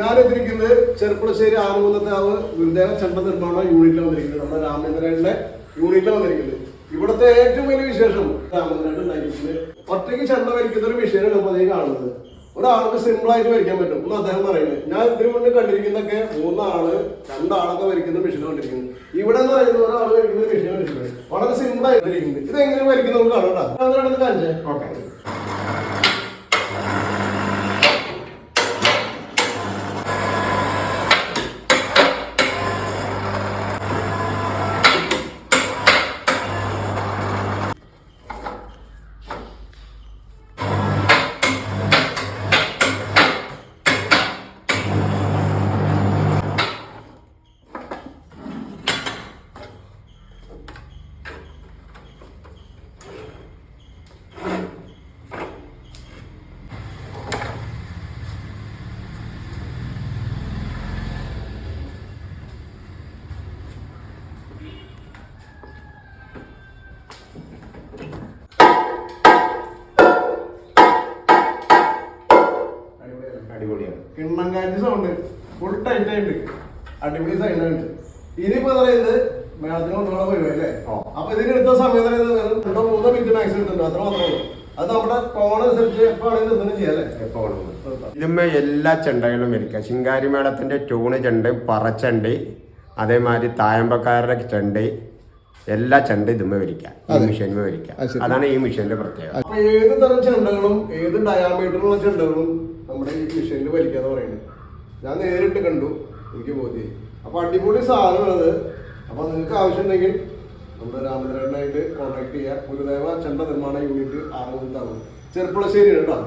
ഞാൻ എത്തിയിരിക്കുന്നത് ചെറുപ്പുളശ്ശേരി ആറുമുന്നത്താവ് ഗുരുദേവ ചണ്ട നിർമ്മാണ യൂണിറ്റിൽ വന്നിരിക്കുന്നത്. നമ്മുടെ രാമേന്ദ്രന്റെ യൂണിറ്റിൽ വന്നിരിക്കുന്നത്. ഇവിടുത്തെ ഏറ്റവും വലിയ വിശേഷം ഉണ്ടായിരിക്കുന്നത് ഒറ്റയ്ക്ക് ചണ്ട വരിക്കുന്ന ഒരു വിഷയമാണ് അതേ കാണുന്നത്. ഒരാൾക്ക് സിമ്പിൾ ആയിട്ട് വരയ്ക്കാൻ പറ്റും. എന്ന് അദ്ദേഹം പറയുന്നത് ഞാൻ ഇതിനു മുന്നേ കണ്ടിരിക്കുന്നതൊക്കെ മൂന്നാൾ രണ്ടാളൊക്കെ വരയ്ക്കുന്ന മെഷീൻ കണ്ടിരിക്കുന്നത് ഇവിടെ എന്ന് പറയുന്നത് ഒരാൾ വരയ്ക്കുന്ന മെഷീൻ കണ്ടിരിക്കുന്നത്. വളരെ സിമ്പിൾ ആയിട്ട് വരയ്ക്കുന്നത്. ഇത് എങ്ങനെ വരയ്ക്കുന്നത് നമുക്ക് കാണാം കേട്ടോ. കാണിച്ചേ. ഓക്കെ. കിണ്ണങ്കാഞ്ചി സൗണ്ട് ഫുൾ ടൈറ്റ് ആയിട്ട്. അടിപൊളി സൈഡ് ഉണ്ട് ഇനിയിപ്പോ പറയുന്നത് മേളത്തിന് കൊണ്ടുപോകാൻ വരുമോ അല്ലേ? അപ്പൊ ഇതിന് എടുത്ത സമയം തന്നെ ഇത് വെറും രണ്ടോ മൂന്നോ മിനിറ്റ് മാക്സിമം എടുത്തിട്ടുണ്ട്. അത്ര മാത്രമേ ഉള്ളൂ. അത് നമ്മുടെ ചെയ്യാം എപ്പോ. ഇതിന്മേ എല്ലാ ചെണ്ടകളും വരിക്കാം ശിങ്കാരി മേളത്തിന്റെ ട്യൂണ് ചെണ്ട് പറച്ചണ്ട് അതേമാതിരി തായമ്പക്കാരുടെ ചെണ്ട് എല്ലാ ചെണ്ട ഇതുമ്മ വരിക്കാം. ഈ വരിക്കാം. അതാണ് ഈ മിഷീന്റെ പ്രത്യേകത. അപ്പൊ ഏത് തരം ചെണ്ടകളും ഏത് ഡയാമീറ്ററുള്ള ചെണ്ടകളും നമ്മുടെ ഈ മിഷീനിൽ വലിക്കാന്ന് പറയുന്നത് ഞാൻ നേരിട്ട് കണ്ടു എനിക്ക് ബോധ്യം അപ്പൊ അടിപൊളി സാധനമാണത് അപ്പൊ നിങ്ങൾക്ക് ആവശ്യമുണ്ടെങ്കിൽ നമ്മുടെ രാമചന്ദ്രനായിട്ട് കോൺടാക്ട് ചെയ്യുക ഗുരുദേവ ചെണ്ട നിർമ്മാണ യൂണിറ്റ് ആറുമുണ്ടാവും ചെറുപ്പുളശ്ശേരി കേട്ടോ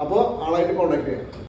അപ്പോൾ ആളായിട്ട് കോൺടാക്ട് ചെയ്യാം.